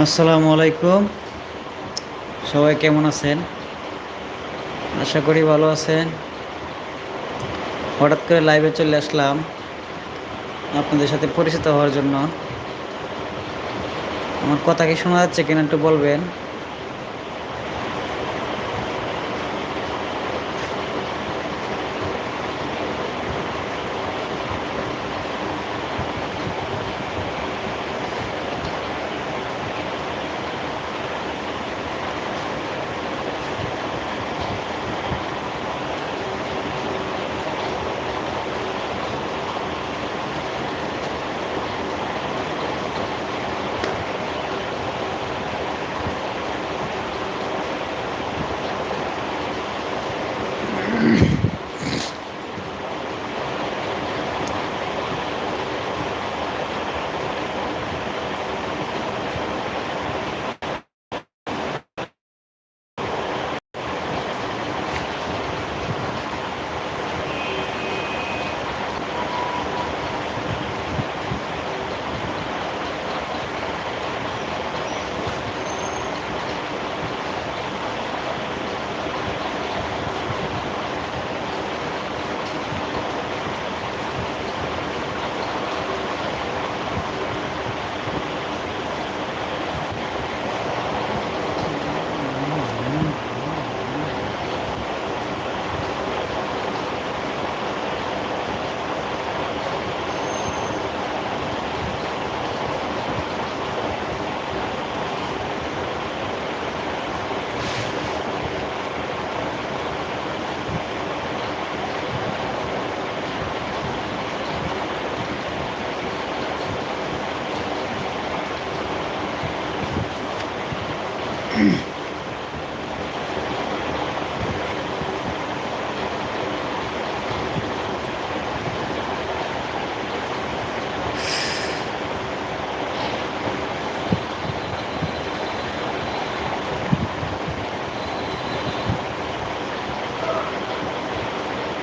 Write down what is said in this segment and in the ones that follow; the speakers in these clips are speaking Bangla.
আসসালামু আলাইকুম। সবাই কেমন আছেন? আশা করি ভালো আছেন। হঠাৎ করে লাইভে চলে আসলাম আপনাদের সাথে পরিচিত হওয়ার জন্য। আমার কথা কি শোনা যাচ্ছে কিনা একটু বলবেন?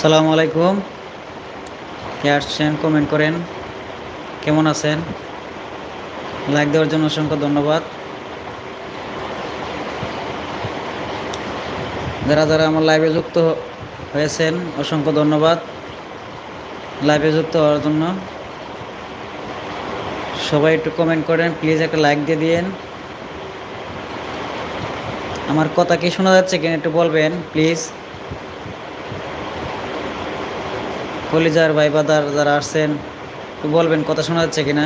আসসালামু আলাইকুম। কে আসছেন কমেন্ট করেন। কেমন আছেন? লাইক দেওয়ার জন্য অসংখ্য ধন্যবাদ। যারা যারা আমার লাইভে যুক্ত হয়েছেন, অসংখ্য ধন্যবাদ। লাইভে যুক্ত হওয়ার জন্য। সবাই একটু কমেন্ট করেন প্লিজ একটা লাইক দিয়ে দিন আমার কথা কি শোনা যাচ্ছে কিনা একটু বলবেন প্লিজ কলিজার ভাই বাদার যারা আসছেন বলবেন কথা শোনা যাচ্ছে কিনা?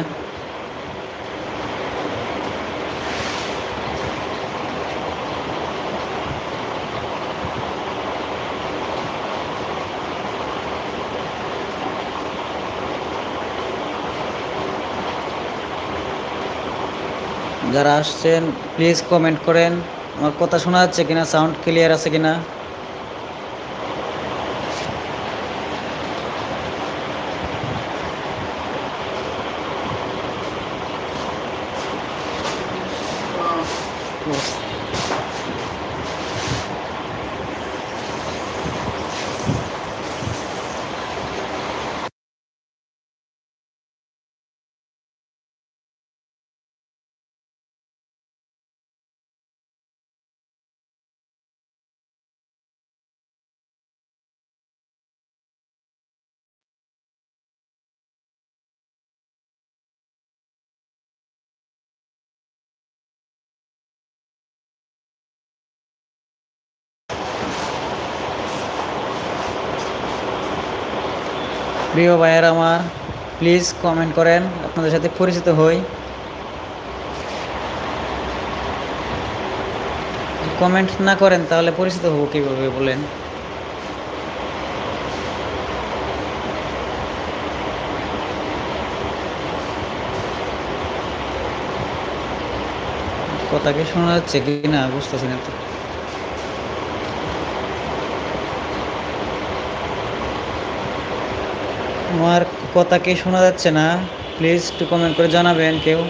যারা আসছেন প্লিজ কমেন্ট করেন। আমার কথা শোনা যাচ্ছে কিনা? সাউন্ড ক্লিয়ার আছে কিনা? вопрос. প্রিয় ভাইয়ের আমার প্লিজ কমেন্ট করেন, আপনাদের সাথে পরিচিত হই। কমেন্ট না করেন, তাহলে পরিচিত হব কীভাবে বলেন? কথা কি শোনা যাচ্ছে কি না বুঝতেছি না তো। আমার কথা কি শোনা যাচ্ছে না। প্লিজ একটু কমেন্ট করে জানাবেন কেউ।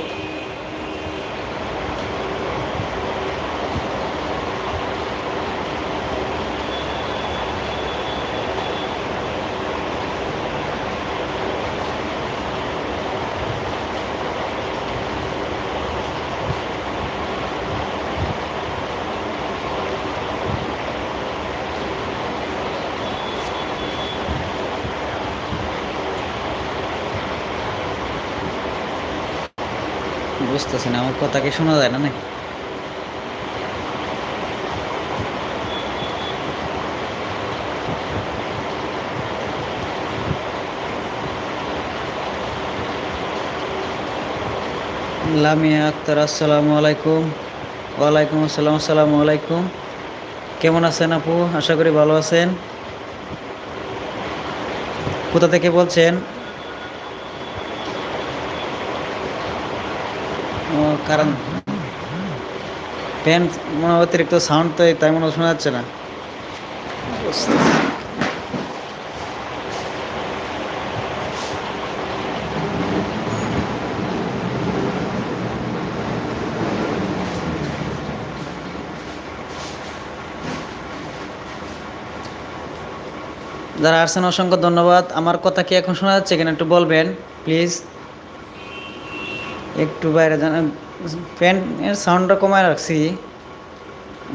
বুঝতেছি না আমার কথা কি শোনা যায় না নাকি? লামিয়া আক্তার, আসসালামু আলাইকুম। ওয়ালাইকুম আসসালাম, আসসালামু আলাইকুম। কেমন আছেন আপু? আশা করি ভালো আছেন। কোথা থেকে বলছেন? কারণ ফ্যান মনে অতিরিক্ত সাউন্ড তো তাই মনে শোনা যাচ্ছে না। যারা আসছেন, অসংখ্য ধন্যবাদ। আমার কথা কি এখন শোনা যাচ্ছে? কিনা একটু বলবেন প্লিজ একটু বাইরে জানান ফ্যানের সাউন্ডটা কমায় রাখছি।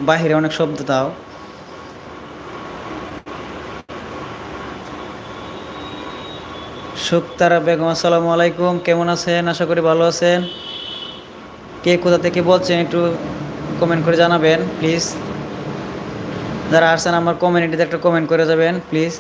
বাহিরে অনেক শব্দ তাও। শুক্তারা বেগম, আসসালামু আলাইকুম, কেমন আছেন? আশা করি ভালো আছেন। কে কোথা থেকে বলছেন একটু কমেন্ট করে জানাবেন প্লিজ যারা আসছেন আমার কমিউনিটিতে একটা কমেন্ট করে যাবেন প্লিজ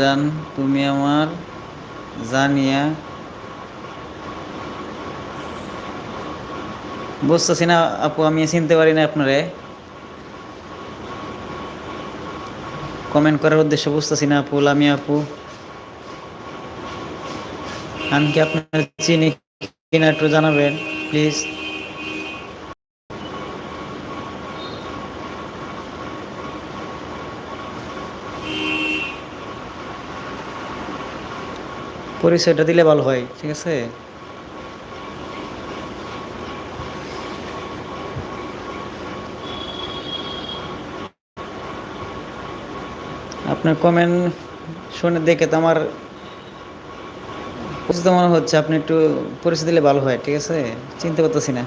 জান তুমি আমার জানিয়া বুঝতেছি না আপু, আমি চিনতে পারি না আপনারে। কমেন্ট করার উদ্দেশ্য বুঝতেছি না আপু আমি আপু। আমি কি আপনার চিনি কিনা একটু জানাবেন প্লিজ পরিচয়টা দিলে ভালো হয়, ঠিক আছে? আপনার কমেন্ট শুনে দেখে তো আমার মনে হচ্ছে আপনি একটু পরিচয় দিলে ভালো হয়, ঠিক আছে? চিনতে পারতেছি না।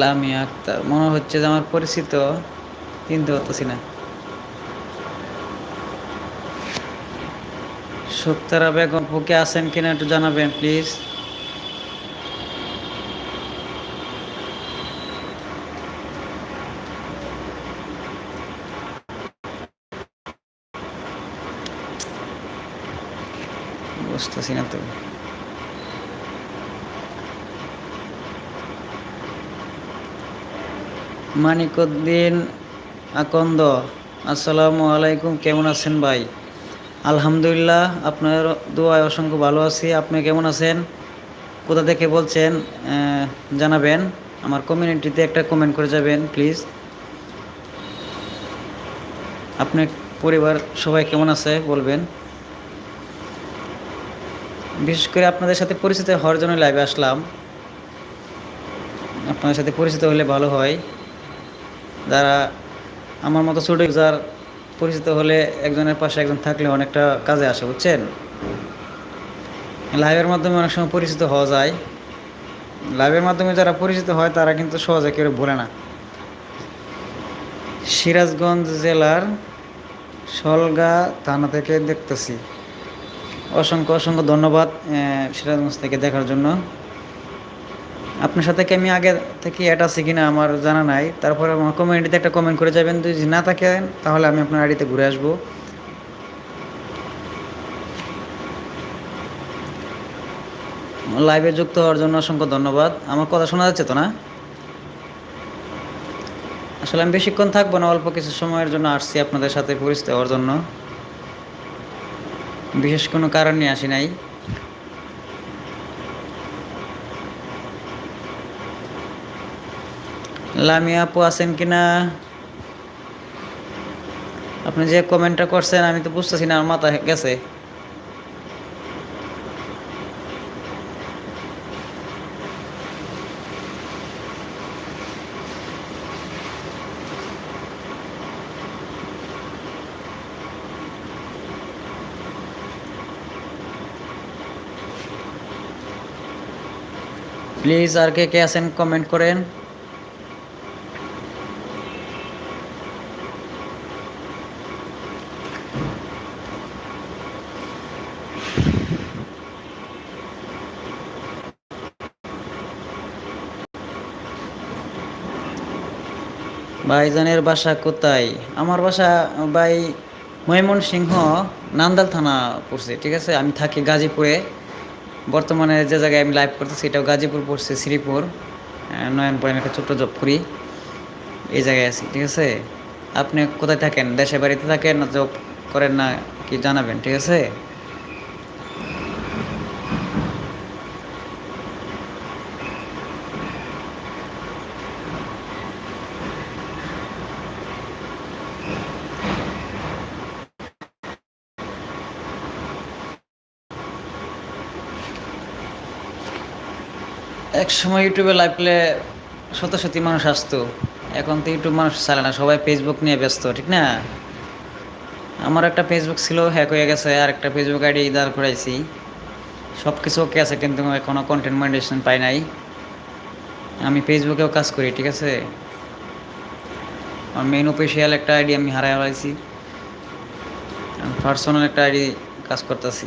লামিয়া আক্তার মনে হচ্ছে যে আমার পরিচিত, চিনতে পারতেছি না। সুক্তারা বেগম বুকে আছেন কিনা একটু জানাবেন, প্লিজ বুঝতেছি না তো মানিকউদ্দিন আকন্দ, আসসালামু আলাইকুম, কেমন আছেন ভাই? আলহামদুলিল্লাহ, আপনার দোয়ায় অসংখ্য ভালো আছি। আপনি কেমন আছেন? কোথা থেকে বলছেন জানাবেন। আমার কমিউনিটিতে একটা কমেন্ট করে যাবেন প্লিজ আপনার পরিবার সবাই কেমন আছে, বলবেন। বিশেষ করে আপনাদের সাথে পরিচিত হওয়ার জন্য লাইভে আসলাম। আপনাদের সাথে পরিচিত হলে ভালো হয়। যারা আমার মতো ছোটো যার পরিচিত হলে একজনের পাশে একজন থাকলে অনেকটা কাজে আসে, বুঝছেন? লাইভের মাধ্যমে অনেক সময় পরিচিত হওয়া যায়। লাইভের মাধ্যমে যারা পরিচিত হয়, তারা কিন্তু সহজে কেউ ভোলে না। সিরাজগঞ্জ জেলার সলগা থানা থেকে দেখতেছি। অসংখ্য অসংখ্য ধন্যবাদ সিরাজগঞ্জ থেকে দেখার জন্য। আপনার সাথে কি আমি আগে থেকে অ্যাড আছি কিনা আমার জানা নাই। তারপরে আমার কমিউনিটিতে একটা কমেন্ট করে যাবেন। যদি না থাকেন, তাহলে আমি আপনার আইডিতে ঘুরে আসব। লাইভে যুক্ত হওয়ার জন্য অসংখ্য ধন্যবাদ। আমার কথা শোনা যাচ্ছে তো না? আসলে আমি বেশিক্ষণ থাকব না, অল্প কিছু সময়ের জন্য আসছি আপনাদের সাথে পরিচিত হওয়ার জন্য। বিশেষ কোনো কারণ নিয়ে আসি নাই। লামিয়া আপু আছেন কিনা? আপনি যে কমেন্টটা করছেন, আমি তো বুঝতেছি না, আমার মাথা গেছে। প্লিজ আর কে কে আছেন কমেন্ট করেন। ভাইজানের বাসা কোথায়? আমার বাসা ভাই ময়মনসিংহ, নান্দাল থানা পড়ছে, ঠিক আছে? আমি থাকি গাজীপুরে। বর্তমানে যে জায়গায় আমি লাইভ করতেছি, এটাও গাজীপুর পড়ছে, শ্রীপুর নয়নপুরে একটা ছোট্ট জব করি এই জায়গায় আছি, ঠিক আছে? আপনি কোথায় থাকেন? দেশে বাড়িতে থাকেন না জব করেন না কি জানাবেন, ঠিক আছে? এক সময় ইউটিউবে লাইভ করলে শত শত মানুষ আসতো। এখন তো ইউটিউব মানুষ চালে না, সবাই ফেসবুক নিয়ে ব্যস্ত, ঠিক না? আমার একটা ফেসবুক ছিল হ্যাক হয়ে গেছে, আর একটা ফেসবুক আইডি দাঁড় করাইছি। সব কিছু ওকে আছে, কিন্তু এখনও কন্টেন্ট মনিটাইজেশন পাই নাই। আমি ফেসবুকেও কাজ করি, ঠিক আছে? আমার মেন অফিসিয়াল একটা আইডি আমি হারাই হারাইছি পার্সোনাল একটা আইডি কাজ করতেছি।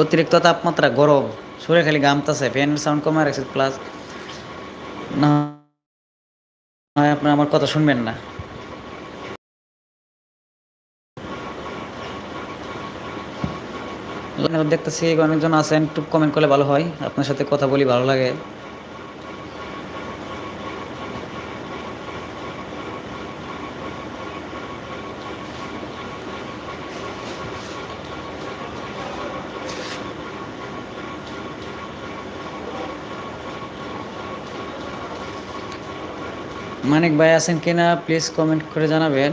অতিরিক্ত তাপমাত্রা গরম, শরীর খালি গামতাছে ফ্যানের সাউন্ড কমে রাখছে প্লাস না আপনার আমার কথা শুনবেন না। দেখতেছি অনেকজন আছেন, একটু কমেন্ট করলে ভালো হয়, আপনার সাথে কথা বলি ভালো লাগে। মানিক ভাই আছেন কিনা প্লিজ কমেন্ট করে জানাবেন।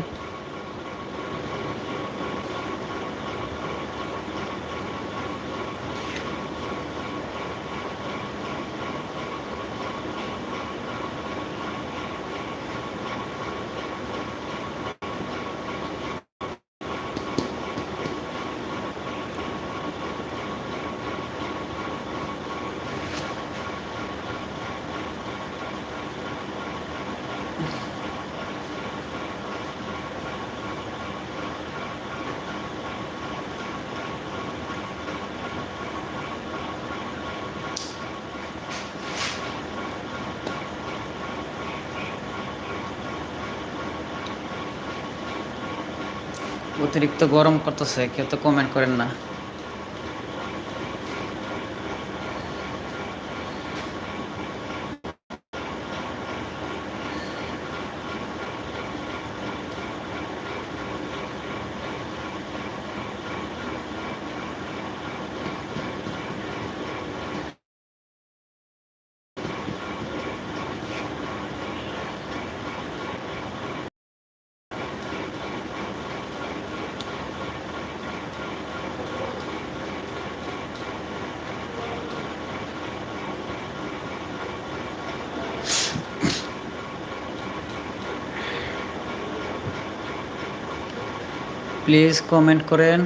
অতিরিক্ত গরম করতেছে কেউ তো কমেন্ট করেন না। প্লিজ কমেন্ট করেন।